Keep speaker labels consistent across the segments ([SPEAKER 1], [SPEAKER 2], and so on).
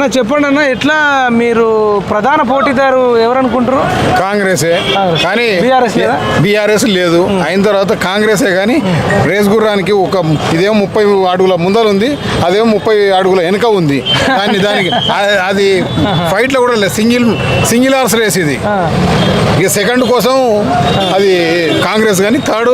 [SPEAKER 1] అన్న చెప్పండి అన్న ఎట్లా మీరు ప్రధాన పోటీదారు ఎవరు అనుకుంటారు
[SPEAKER 2] కాంగ్రెసే. కానీ
[SPEAKER 1] లేదా?
[SPEAKER 2] బీఆర్ఎస్ లేదు. అయిన తర్వాత కాంగ్రెసే కానీ రేస్ గుర్రానికి ఒక ఇదేమో ముప్పై అడుగుల ముందర ఉంది అదేమో ముప్పై అడుగుల వెనుక ఉంది. కానీ దానికి అది ఫైట్లో కూడా లేదు. సింగిల్ సింగిల్ హార్స్ రేస్ ఇది. ఇక సెకండ్ కోసం అది కాంగ్రెస్ కానీ థర్డ్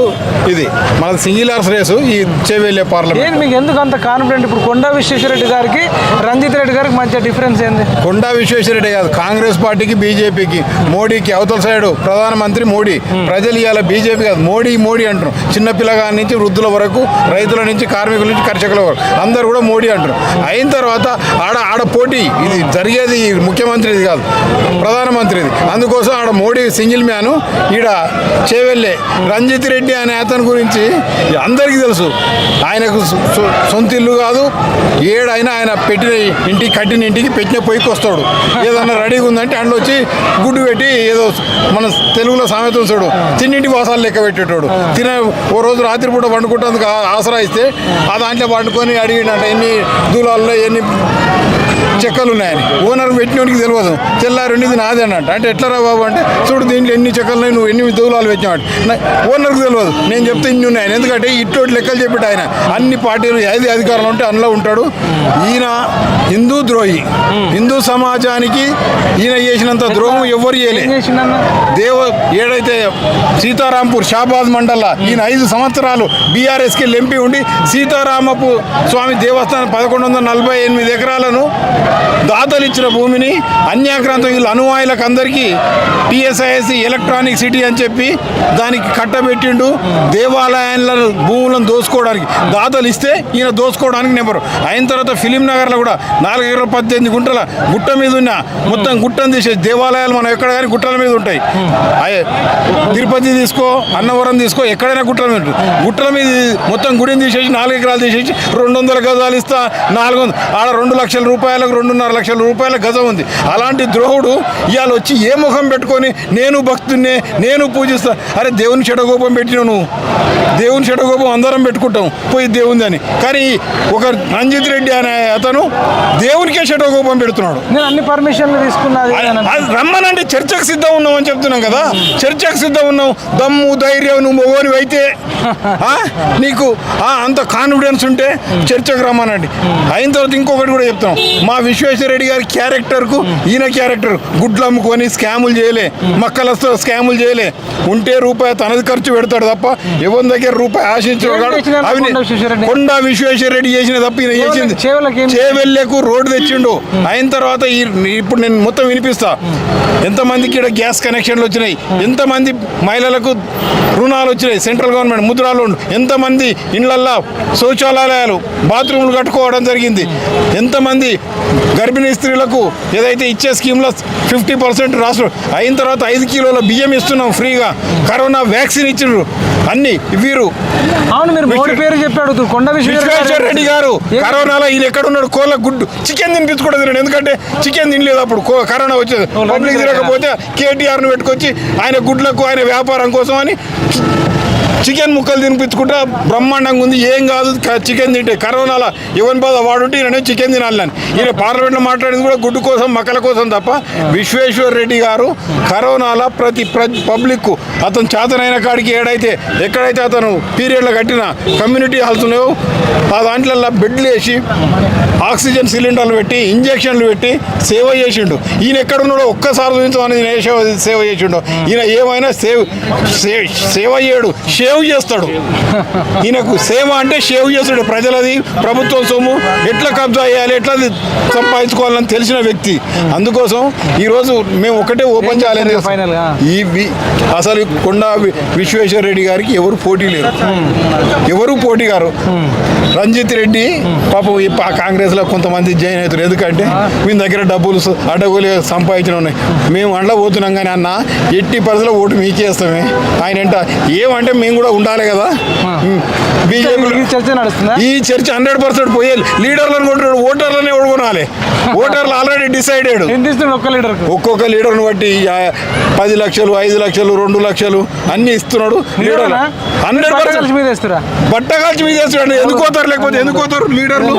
[SPEAKER 2] ఇది. మన సింగిల్ హార్స్ రేసు ఈ చేవెళ్ళే పార్లమెంట్.
[SPEAKER 1] మీకు ఎందుకు అంత కాన్ఫిడెంట్ ఇప్పుడు కొండా విశ్వేశ్వరరెడ్డి గారికి రంజిత్ రెడ్డి గారికి మధ్య డిఫరెన్స్ ఏంది?
[SPEAKER 2] కొండా విశ్వేశ్వరరెడ్డి కాదు. కాంగ్రెస్ పార్టీకి బీజేపీకి మోడీకి అవతల సైడ్ ప్రధానమంత్రి మోడీ. ప్రజలు ఇవాళ బీజేపీ కాదు మోడీ మోడీ అంటారు చిన్న పిల్లగాడి నుంచి వృద్ధుల వరకు రైతుల నుంచి కార్మికుల నుంచి కర్షకుల వరకు. అందరు కూడా మోడీ అంటారు అయిన తర్వాత ఆడ ఆడ పోటీ. ఇది జరిగేది ముఖ్యమంత్రిది కాదు ప్రధానమంత్రిది. అందుకోసం ఆడ మోడీ సింగిల్ మ్యాను ఈడ చేవెళ్ళే. రంజిత్ రెడ్డి అనే అతని గురించి అందరికీ తెలుసు. ఆయనకు సొ- సొ- సొంత ఇల్లు కాదు. ఏడైనా ఆయన పెట్టిన ఇంటికి కట్టిన ఇంటికి పెట్టిన పొయ్యికి వస్తాడు. ఏదన్నా రెడీగా ఉందంటే అందులో వచ్చి గుడ్డు పెట్టి ఏదో మన తెలుగులో సామెత చూడు. తిన్నింటి వాసాలు లెక్క పెట్టేటోడు. తిన ఓ రోజు రాత్రిపూట వండుకుంటేందుకు ఆసరా ఇస్తే ఆ దాంట్లో వండుకొని అడిగినట్ట ఎన్ని దూలాల్లో ఎన్ని చెక్కలు ఉన్నాయని. ఓనర్ పెట్టినోడికి తెలియదు తెల్లారి ఇది నాదే అన్నట్టు. అంటే ఎట్లా రా బాబు అంటే చూడు దీంట్లో ఎన్ని చెక్కలు ఉన్నాయి నువ్వు ఎన్ని దూలాలు పెట్టినావు ఓనర్కి తెలియదు నేను చెప్తే ఇన్ని ఉన్నాయని. ఎందుకంటే ఇట్టోటి లెక్కలు చెప్పాడు ఆయన. అన్ని పార్టీలు ఏది అధికారంలో ఉంటే అందులో ఉంటాడు. ఈయన హిందూ ద్రోహి. హిందూ సమాజానికి ఈయన చేసినంత ద్రోహం చేయలేదు
[SPEAKER 1] చేసిండన్న?
[SPEAKER 2] దేవ ఏడైతే సీతారాంపూర్ షాబాద్ మండల ఈయన ఐదు సంవత్సరాలు బీఆర్ఎస్కి ఎంపీ ఉండి సీతారామపు స్వామి దేవస్థానం పదకొండు వందల నలభై ఎనిమిది ఎకరాలను దాతలు ఇచ్చిన భూమిని అన్యాక్రాంతం వీళ్ళు అనువాయులకు అందరికీ టిఎస్ఐఎస్సి ఎలక్ట్రానిక్ సిటీ అని చెప్పి దానికి కట్టబెట్టిండు. దేవాలయాల భూములను దోసుకోవడానికి. దాతలు ఇస్తే ఈయన దోసుకోవడానికి నెంబరు. అయిన తర్వాత ఫిలిం నగర్లో కూడా నాలుగు ఎకరాల పద్దెనిమిది గుంటల గుట్ట మీద ఉన్న మొత్తం గుట్టను తీసేసి దేవాలయాలు మనం ఎక్కడ కానీ గుట్టల మీద ఉంటాయి. తిరుపతి తీసుకో అన్నవరం తీసుకో ఎక్కడైనా గుట్టల మీద ఉంటుంది. గుట్టల మీద మొత్తం గుడిని తీసేసి నాలుగు ఎకరాలు తీసేసి రెండు వందల గజాలు ఇస్తా నాలుగు వందలు ఆడ రెండు లక్షల రూపాయలకు రెండున్నర లక్షల రూపాయల గజం ఉంది. అలాంటి ద్రోహుడు ఇవాళ వచ్చి ఏ ముఖం పెట్టుకొని నేను భక్తున్నే నేను పూజిస్తా. అరే దేవుని చెడగోపం పెట్టినావు నువ్వు. దేవుని చెడగోపం అందరం పెట్టుకుంటాం. పోయి దేవుంది అని. కానీ ఒక రంజిత్ రెడ్డి అనే అతను దేవునికే చెడగోపం పెడుతున్నాడు.
[SPEAKER 1] నేను అన్ని పర్మిషన్లు తీసుకున్నది
[SPEAKER 2] అది రమ్మనంటే చర్చకు సిద్ధం ఉన్నాం అని చెప్తున్నాం కదా. చర్చకు సిద్ధం ఉన్నాం దమ్ము ధైర్యం నువ్వు మొగోని అయితే ఆ? నీకు అంత కాన్ఫిడెన్స్ ఉంటే చర్చకు రమ్మనండి. అయిన తర్వాత ఇంకొకటి కూడా చెప్తాం మా విశ్వేశ్వర రెడ్డి గారి క్యారెక్టర్కు ఈయన క్యారెక్టర్. గుడ్లు అమ్ముకొని స్కాములు చేయలే. మక్కలతో స్కాములు చేయలే. ఉంటే రూపాయి తనది ఖర్చు పెడతాడు తప్ప ఎవరి దగ్గర రూపాయి
[SPEAKER 1] చేసినారు
[SPEAKER 2] అవి
[SPEAKER 1] కొండా విశ్వేశ్వరరెడ్డి?
[SPEAKER 2] విశ్వేశ్వర చేసిన తప్ప ఈయన చేసింది. చేవెళ్ళకు రోడ్డు తెచ్చిండు. అయిన తర్వాత ఈ ఇప్పుడు నేను మొత్తం వినిపిస్తా. ఎంతమందికి ఇక్కడ గ్యాస్ కనెక్షన్లు వచ్చినాయి? ఎంతమంది మహిళలకు రుణాలు వచ్చినాయి? సెంట్రల్ గవర్నమెంట్ ముద్రాలు ఎంతమంది ఇళ్ళల్లో శౌచాలయాలు బాత్రూములు కట్టుకోవడం జరిగింది? ఎంతమంది గర్భిణీ స్త్రీలకు ఏదైతే ఇచ్చే స్కీమ్లో ఫిఫ్టీ పర్సెంట్ రాష్ట్రం అయిన తర్వాత ఐదు కిలోల బియ్యం ఇస్తున్నాం ఫ్రీగా. కరోనా వ్యాక్సిన్ ఇచ్చిండ్రు అన్ని వీరు
[SPEAKER 1] అవును మీరు మోడీ పేరు చెప్పి అడుగుతారు కొండ
[SPEAKER 2] విశ్వేశ్వర రెడ్డి గారు కరోనాలో ఈయన ఎక్కడ ఉన్నాడు కోళ్ళ గుడ్డు చికెన్ తినిపించుకోవడం తిన్నాడు ఎందుకంటే చికెన్ తినలేదు అప్పుడు. కరోనా వచ్చేది. పబ్లిక్ తినకపోతే కేటీఆర్ను పెట్టుకొచ్చి ఆయన గుడ్లకు ఆయన వ్యాపారం కోసం అని చికెన్ ముక్కలు తినిపించుకుంటా బ్రహ్మాండంగా ఉంది. ఏం కాదు చికెన్ తింటే. కరోనాలో ఎవరి బాధ వాడుంటే ఈయన చికెన్ తినాలని ఈయన పార్లమెంట్లో మాట్లాడింది కూడా గుడ్డు కోసం మక్కల కోసం తప్ప విశ్వేశ్వర్ రెడ్డి గారు కరోనాలో ప్రతి ప్ర- పబ్లిక్ అతను చేతనైన కాడికి ఏడైతే ఎక్కడైతే అతను పీరియడ్లో కట్టిన కమ్యూనిటీ హాల్స్ ఉన్నాయో ఆ దాంట్లో బెడ్లు వేసి ఆక్సిజన్ సిలిండర్లు పెట్టి ఇంజక్షన్లు పెట్టి సేవ చేసిండు. ఈయన ఎక్కడున్నాడో ఒక్కసారి చూపించమని ఈయన సేవ చేసిండు. ఈయన ఏమైనా సేవ సేవ్ సేవ చేయడు. షేవ్ చేస్తాడు. ఈయనకు సేవ అంటే షేవ్ చేస్తాడు ప్రజలది ప్రభుత్వం సొమ్ము ఎట్లా కబ్జా చేయాలి ఎట్లా సంపాదించుకోవాలని తెలిసిన వ్యక్తి. అందుకోసం ఈరోజు మేము ఒకటే
[SPEAKER 1] ఓపెన్గా.
[SPEAKER 2] ఈ అసలు కొండా విశ్వేశ్వర రెడ్డి గారికి ఎవరు పోటీ లేరు. ఎవరు పోటీ గారు? రంజిత్ రెడ్డి పాపం కాంగ్రెస్లో కొంతమంది జాయిన్ అవుతారు ఎందుకంటే మీ దగ్గర డబ్బులు స- అడ్డగోలు సంపాదించిన ఉన్నాయి. మేము అండ్ల పోతున్నాం కానీ అన్న ఎట్టి పరిధిలో ఓటు మీకే ఇస్తామే. ఆయన అంట ఏమంటే మేము కూడా ఉండాలి కదా? బీజేపీ
[SPEAKER 1] ఈ చర్చ నడుస్తుందా?
[SPEAKER 2] ఈ చర్చ హండ్రెడ్ పర్సెంట్ పోయే లీడర్లను కొంటున్నాడు ఓటర్లను ఎవడు కొనాలి ఓటర్లు ఆల్రెడీ డిసైడెడ్
[SPEAKER 1] ఒక్క లీటర్కు
[SPEAKER 2] ఒక్కొక్క లీడర్ని బట్టి పది లక్షలు ఐదు లక్షలు రెండు లక్షలు అన్ని ఇస్తున్నాడు లీడర్? హండ్రెడ్ పర్సెంట్
[SPEAKER 1] వేస్తురా?
[SPEAKER 2] బట్టగాల్చి మీద ఎందుకు పోతారు? లేకపోతే ఎందుకు పోతారు లీడర్లు?